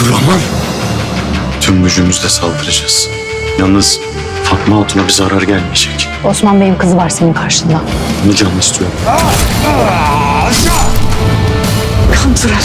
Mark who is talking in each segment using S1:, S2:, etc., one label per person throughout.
S1: Duramam. Tüm gücümüzle saldıracağız. Yalnız Fatma Hatun'a bir zarar gelmeyecek.
S2: Osman Bey'in kızı var senin karşında.
S1: Bunu canlı istiyorum.
S2: Kantıralı.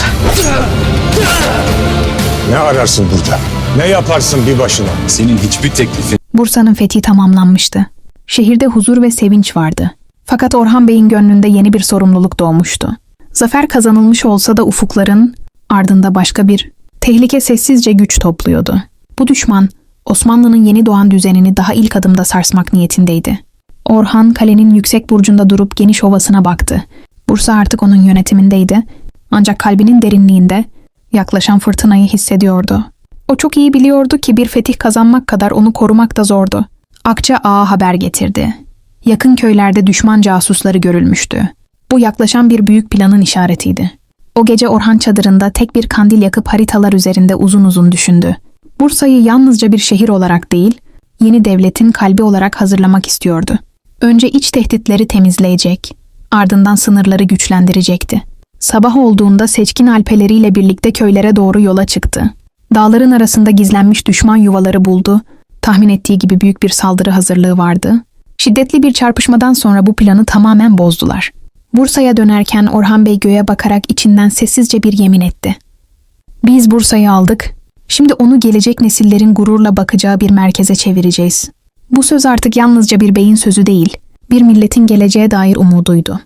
S3: Ne ararsın burada? Ne yaparsın bir başına?
S1: Senin hiçbir teklifin
S4: Bursa'nın fethi tamamlanmıştı. Şehirde huzur ve sevinç vardı. Fakat Orhan Bey'in gönlünde yeni bir sorumluluk doğmuştu. Zafer kazanılmış olsa da ufukların ardında başka bir tehlike sessizce güç topluyordu. Bu düşman Osmanlı'nın yeni doğan düzenini daha ilk adımda sarsmak niyetindeydi. Orhan kalenin yüksek burcunda durup geniş ovasına baktı. Bursa artık onun yönetimindeydi. Ancak kalbinin derinliğinde yaklaşan fırtınayı hissediyordu. O çok iyi biliyordu ki bir fetih kazanmak kadar onu korumak da zordu. Akça Ağa haber getirdi. Yakın köylerde düşman casusları görülmüştü. Bu yaklaşan bir büyük planın işaretiydi. O gece Orhan çadırında tek bir kandil yakıp haritalar üzerinde uzun uzun düşündü. Bursa'yı yalnızca bir şehir olarak değil, yeni devletin kalbi olarak hazırlamak istiyordu. Önce iç tehditleri temizleyecek, ardından sınırları güçlendirecekti. Sabah olduğunda seçkin alpeleriyle birlikte köylere doğru yola çıktı. Dağların arasında gizlenmiş düşman yuvaları buldu. Tahmin ettiği gibi büyük bir saldırı hazırlığı vardı. Şiddetli bir çarpışmadan sonra bu planı tamamen bozdular. Bursa'ya dönerken Orhan Bey göğe bakarak içinden sessizce bir yemin etti. Biz Bursa'yı aldık. Şimdi onu gelecek nesillerin gururla bakacağı bir merkeze çevireceğiz. Bu söz artık yalnızca bir beyin sözü değil, bir milletin geleceğe dair umuduydu.